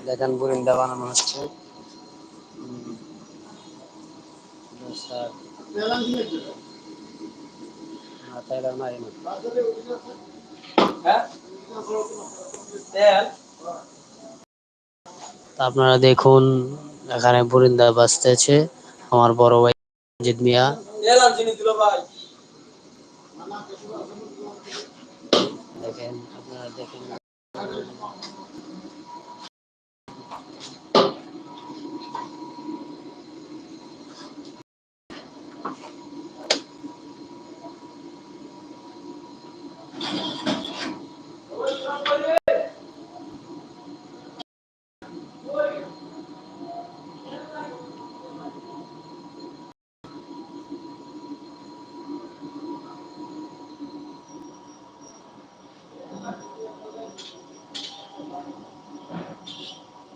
দেখেন বুরিন্দা বানানো হচ্ছে। আপনারা দেখুন এখানে বুরিন্দা বাজতেছে আমার বড় ভাই জিৎ মিয়া। দেখেন আপনারা দেখেন।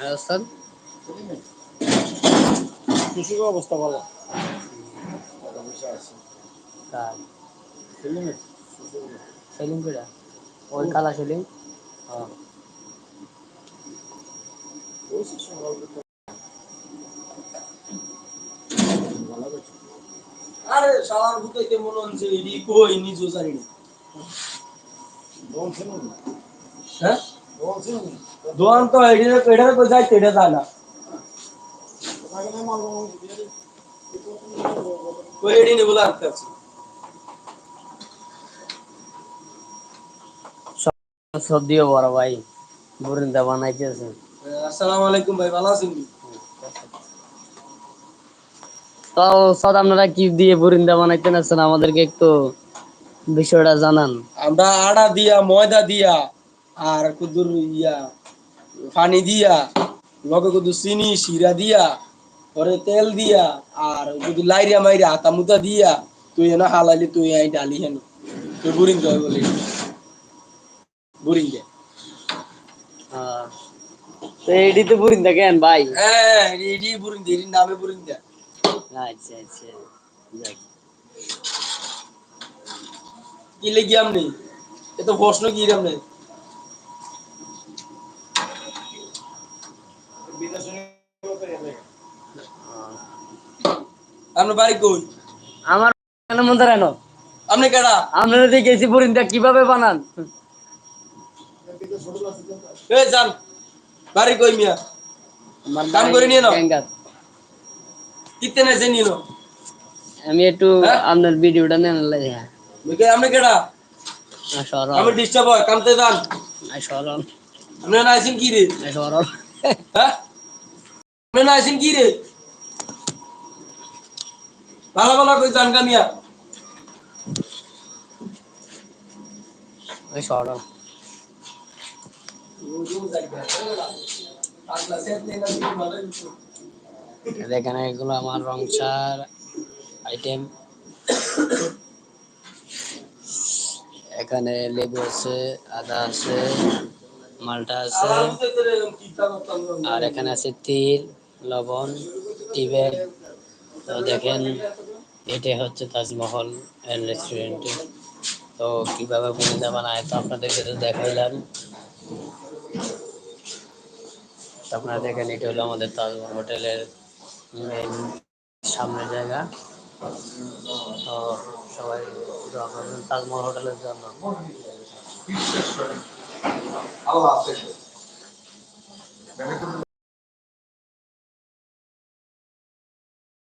হ্যাঁ কৃষিক অবস্থা ভালো। কার সেলিং করে ওই কালা সেলিং হ্যাঁ। আরে শালার ভূতাইতে মনে হচ্ছে এডি কই নিজও জানি না। হ্যাঁ? দোয়ান তো এডারে কই যাইতে এটা যায় না। কই এডি নে বলে আনতে আছে। সব বড় ভাই বুরিন্দা বানাইতেছে। আসসালামু আলাইকুম ভাই ভালো আছেন তো সদ আপনারা কি দিয়ে বুরিন্দা বানাইতেন আছেন আমাদেরকে একটু বিষয়টা জানান। আমরা আড়া দিয়া ময়দা দিয়া আর কুদুর ইয়া পানি দিয়া লগে কুদুর চিনি শিরা দিয়া পরে তেল দিয়া আর কুদুর লাইরিয়া মাইরা হাতা মুতা দিয়া তুই এনে হালাইলি তুই আই ডালি হেন। তুই বুরিং দয় বলি। বুরিং দে। তো এডি তো বুরিন্দা কেন ভাই? হ্যাঁ এডি বুরিং দে নামে বুরিং দে। আচ্ছা আচ্ছা। কি লেগে আমনি? এ তো প্রশ্ন কি আমনে? আপনার বাড়ি কই? আমার মন্দার এনো আপনি কেডা? আপনারা দেখেছি বুরিন্দা কীভাবে বানান? এ যান বাড়ি কই মিয়া? কাম করে নিয়ে নাও। কিতে না জানি নো আমি একটু হ্যাঁ? আপনার ভিডিওটা নেন লাগে। বুঝে আপনি কেডা? সরল। আমি ডিস্টার্ব হয় কামতে যান। সরল। আপনি না আছেন কি রে? সরল। হ্যাঁ? আপনি না আছেন কি রে? ভালো ভালো কই যান কামিয়া ওই সরল দেখেন এগুলো আমার রং চার আইটেম এখানে লেবু আছে, আদা আছে, মালটা আছে। আর এখানে আছে তিল, লবণ টি ব্যাগ তো দেখেন এটা হচ্ছে তাজমহল এন্ড রেস্টুরেন্ট তো কীভাবে বুনিন্দা বানায় তো আপনাদেরকে তো দেখাইলাম। আপনারা দেখেন, এটা হলো আমাদের তাজমহল হোটেলের সামনের জায়গা। তো সবাই তাজমহল হোটেলের জন্য।